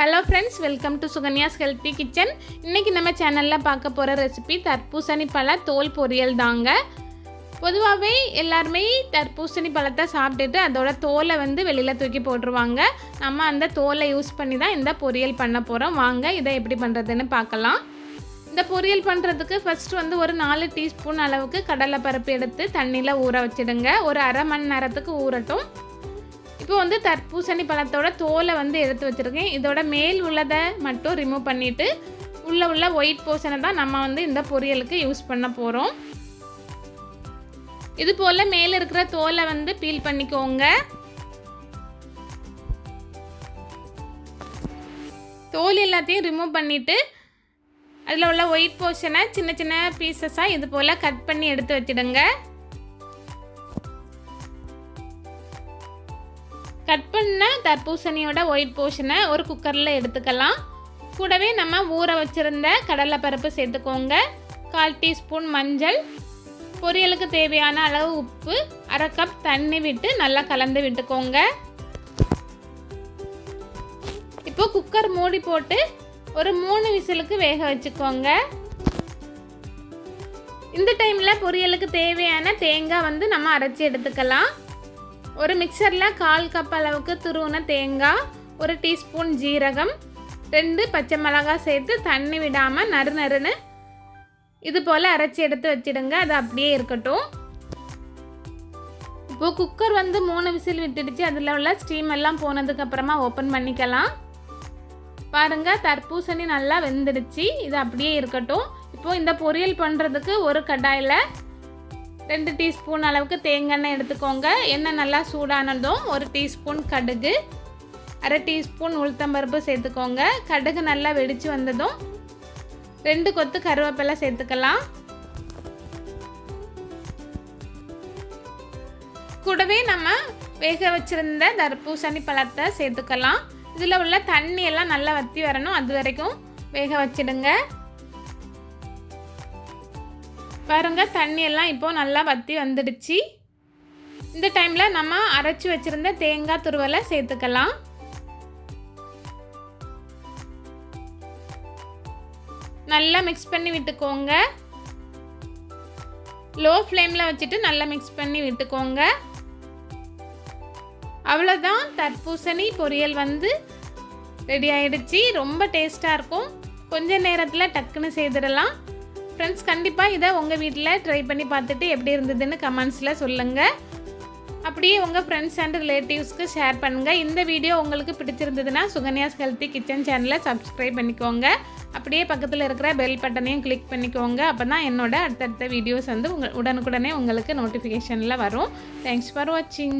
Hello friends welcome to Sukanya's healthy kitchen இன்றைக்கி நம்ம சேனலில் பார்க்க போகிற ரெசிபி தர்பூசணி பழ தோல் பொரியல் தாங்க. பொதுவாகவே எல்லாருமே தர்பூசணி பழத்தை சாப்பிட்டுட்டு அதோட தோலை வந்து வெளியில் தூக்கி போட்டுருவாங்க. நம்ம அந்த தோலை யூஸ் பண்ணி தான் இந்த பொரியல் பண்ண போகிறோம் வாங்க இதை எப்படி பண்ணுறதுன்னு பார்க்கலாம். இந்த பொரியல் பண்ணுறதுக்கு ஃபஸ்ட்டு வந்து ஒரு நாலு டீஸ்பூன் அளவுக்கு கடலை பருப்பு எடுத்து தண்ணியில் ஊற வச்சிடுங்க. ஒரு அரை மணி நேரத்துக்கு ஊறட்டும். இப்போ வந்து தர்பூசணி பழத்தோட தோலை வந்து எடுத்து வச்சுருக்கேன். இதோட மேல் உள்ளதை மட்டும் ரிமூவ் பண்ணிவிட்டு உள்ளே உள்ள ஒயிட் போர்ஷனை தான் நம்ம வந்து இந்த பொரியலுக்கு யூஸ் பண்ண போகிறோம் இது போல் மேலே இருக்கிற தோலை வந்து பீல் பண்ணிக்கோங்க. தோல் எல்லாத்தையும் ரிமூவ் பண்ணிவிட்டு அதில் உள்ள ஒயிட் போர்ஷனை சின்ன சின்ன பீசஸாக இது போல் கட் பண்ணி எடுத்து வச்சிடுங்க. கட் பண்ண தர்பூசணியோட ஒயிட் போர்ஷனை ஒரு குக்கரில் எடுத்துக்கலாம். கூடவே நம்ம ஊற வச்சுருந்த கடலைப்பருப்பு சேர்த்துக்கோங்க. கால் டீஸ்பூன் மஞ்சள் பொரியலுக்கு தேவையான அளவு உப்பு அரை கப் தண்ணி விட்டு நல்லா கலந்து விட்டுக்கோங்க. இப்போ குக்கர் மூடி போட்டு ஒரு மூணு விசிலுக்கு வேக வச்சுக்கோங்க. இந்த டைமில் பொரியலுக்கு தேவையான தேங்காய் வந்து நம்ம அரைச்சி எடுத்துக்கலாம். ஒரு மிக்சரில் கால் கப் அளவுக்கு துருவின தேங்காய் ஒரு டீஸ்பூன் ஜீரகம் ரெண்டு பச்சை மிளகாய் சேர்த்து தண்ணி விடாமல் நறு நறுன்னு இது போல் அரைச்சி எடுத்து வச்சிடுங்க. அது அப்படியே இருக்கட்டும். இப்போது குக்கர் வந்து மூணு விசில் விட்டுடுச்சு. அதில் உள்ள ஸ்டீம் எல்லாம் போனதுக்கப்புறமா ஓப்பன் பண்ணிக்கலாம். பாருங்கள் தர்பூசணி நல்லா வெந்துடுச்சு. இது அப்படியே இருக்கட்டும். இப்போது இந்த பொரியல் பண்ணுறதுக்கு ஒரு கடாயில் ரெண்டு டீஸ்பூன் அளவுக்கு தேங்காய் எண்ணெய் எடுத்துக்கோங்க. எண்ணெய் நல்லா சூடானதும் ஒரு டீஸ்பூன் கடுகு அரை டீஸ்பூன் உளுத்தம்பருப்பு சேர்த்துக்கோங்க. கடுகு நல்லா வெடித்து வந்ததும் ரெண்டு கொத்து கருவேப்பிலை சேர்த்துக்கலாம். கூடவே நம்ம வேக வச்சிருந்த தர்பூசணி பழத்தை சேர்த்துக்கலாம். இதில் உள்ள தண்ணி எல்லாம் நல்லா வற்றி வரணும். அது வரைக்கும் வேக வச்சிடுங்க. பாருங்க தண்ணி எல்லாம் இப்போ நல்லா வற்றி வந்துடுச்சு. இந்த டைமில் நம்ம அரைச்சி வச்சுருந்த தேங்காய் துருவலை சேர்த்துக்கலாம். நல்லா மிக்ஸ் பண்ணி விட்டுக்கோங்க. லோ ஃப்ளேமில் வச்சுட்டு நல்லா மிக்ஸ் பண்ணி விட்டுக்கோங்க. அவ்வளோதான் தர்பூசணி பொரியல் வந்து ரெடி ஆயிடுச்சு. ரொம்ப டேஸ்ட்டாக இருக்கும். கொஞ்ச நேரத்தில் டக்குன்னு செய்திடலாம். ஃப்ரெண்ட்ஸ் கண்டிப்பாக இதை உங்கள் வீட்டில் ட்ரை பண்ணி பார்த்துட்டு எப்படி இருந்ததுன்னு கமெண்ட்ஸில் சொல்லுங்கள் அப்படியே உங்கள் ஃப்ரெண்ட்ஸ் அண்ட் ரிலேட்டிவ்ஸ்க்கு ஷேர் பண்ணுங்கள் இந்த வீடியோ உங்களுக்கு பிடிச்சிருந்ததுன்னா சுகன்யாஸ் ஹெல்த்தி கிச்சன் சேனலை சப்ஸ்கிரைப் பண்ணிக்கோங்க. அப்படியே பக்கத்தில் இருக்கிற பெல் பட்டனையும் கிளிக் பண்ணிக்கோங்க. அப்போ தான் என்னோடய அடுத்தடுத்த வீடியோஸ் வந்து உங்கள் உடனுக்குடனே உங்களுக்கு நோட்டிஃபிகேஷனில் வரும். தேங்க்ஸ் ஃபார் வாட்சிங்